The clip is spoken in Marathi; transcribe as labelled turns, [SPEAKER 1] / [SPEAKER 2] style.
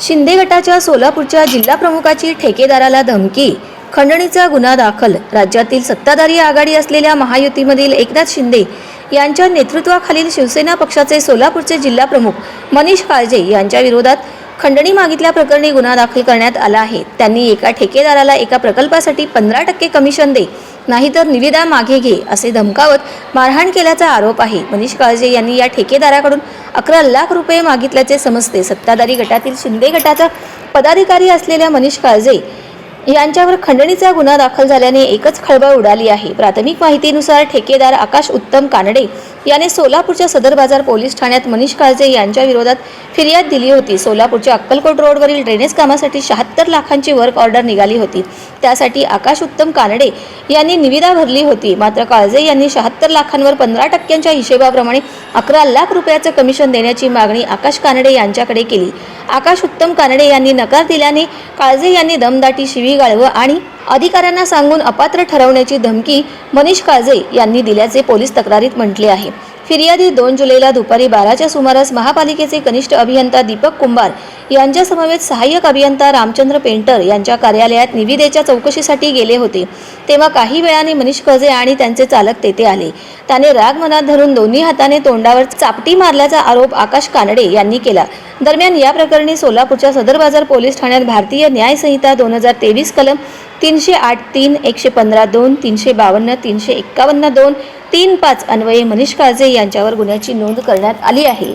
[SPEAKER 1] शिंदे गटाच्या सोलापूरच्या जिल्हा प्रमुखाची ठेकेदाराला धमकी. खंडणीचा गुन्हा दाखल. राज्यातील सत्ताधारी आघाडी असलेल्या महायुतीमधील एकनाथ शिंदे यांच्या नेतृत्वाखालील शिवसेना पक्षाचे सोलापूरचे जिल्हा प्रमुख मनीष काळजे यांच्या विरोधात खंडणी मागितल्याप्रकरणी गुन्हा दाखल करण्यात आला आहे. त्यांनी एका ठेकेदाराला एका प्रकल्पासाठी पंधरा टक्के कमिशन दे नाहीतर निविदा मागे घे असे धमकावत मारहाण केल्याचा आरोप आहे. मनीष काळजे यांनी या ठेकेदाराकडून अकरा लाख रुपये मागितल्याचे समजते. सत्ताधारी गटातील शिंदे गटाचा पदाधिकारी असलेल्या मनीष काळजे यांच्यावर खंडणीचा गुन्हा दाखल झाल्याने एकच खळबळ उडाली आहे. प्राथमिक माहितीनुसार ठेकेदार आकाश उत्तम कानडे याने सोलापूरच्या सदर बाजार पोलीस ठाण्यात मनीष काळजे यांच्या विरोधात फिर्याद दिली होती. सोलापूरच्या अक्कलकोट रोडवरील ड्रेनेज कामासाठी शहात्तर लाखांची वर्क ऑर्डर निघाली होती. त्यासाठी आकाश उत्तम कानडे यांनी निविदा भरली होती. मात्र काळजे यांनी शहात्तर लाखांवर पंधरा टक्क्यांच्या हिशेबाप्रमाणे अकरा लाख रुपयाचं कमिशन देण्याची मागणी आकाश कानडे यांच्याकडे केली. आकाश उत्तम कानडे यांनी नकार दिल्याने काळजे यांनी दमदाटी शिवीगाळ गाळवं आणि अधिकाऱ्यांना सांगून अपात्र ठरवण्याची धमकी मनीष काळजे यांनी दिल्याचे पोलीस तक्रारीत म्हटले आहे. फिर्यादी दोन जुलैला दुपारी बाराच्या सुमारास महापालिकेचे कनिष्ठ अभियंता दीपक कुंभार यांच्यासमवेत सहाय्यक अभियंता रामचंद्र पेंटर यांच्या कार्यालयात निविदेच्या चौकशीसाठी गेले होते. तेव्हा काही वेळाने मनीष कजे आणि त्यांचे चालक तेथे आले. त्याने राग मनात धरून दोन्ही हाताने तोंडावर चापटी मारल्याचा आरोप आकाश कानडे यांनी केला. दरम्यान या प्रकरणी सोलापूरच्या सदर बाजार पोलीस ठाण्यात भारतीय न्यायसंहिता दोन हजार तेवीस कलम तीनशे आठ तीन एकशे पंधरा दोन तीनशे बावन्न तीनशे एक्कावन्न दोन तीन पाच अन्वये मनीष काळजे यांच्यावर गुन्ह्याची नोंद करण्यात आली आहे.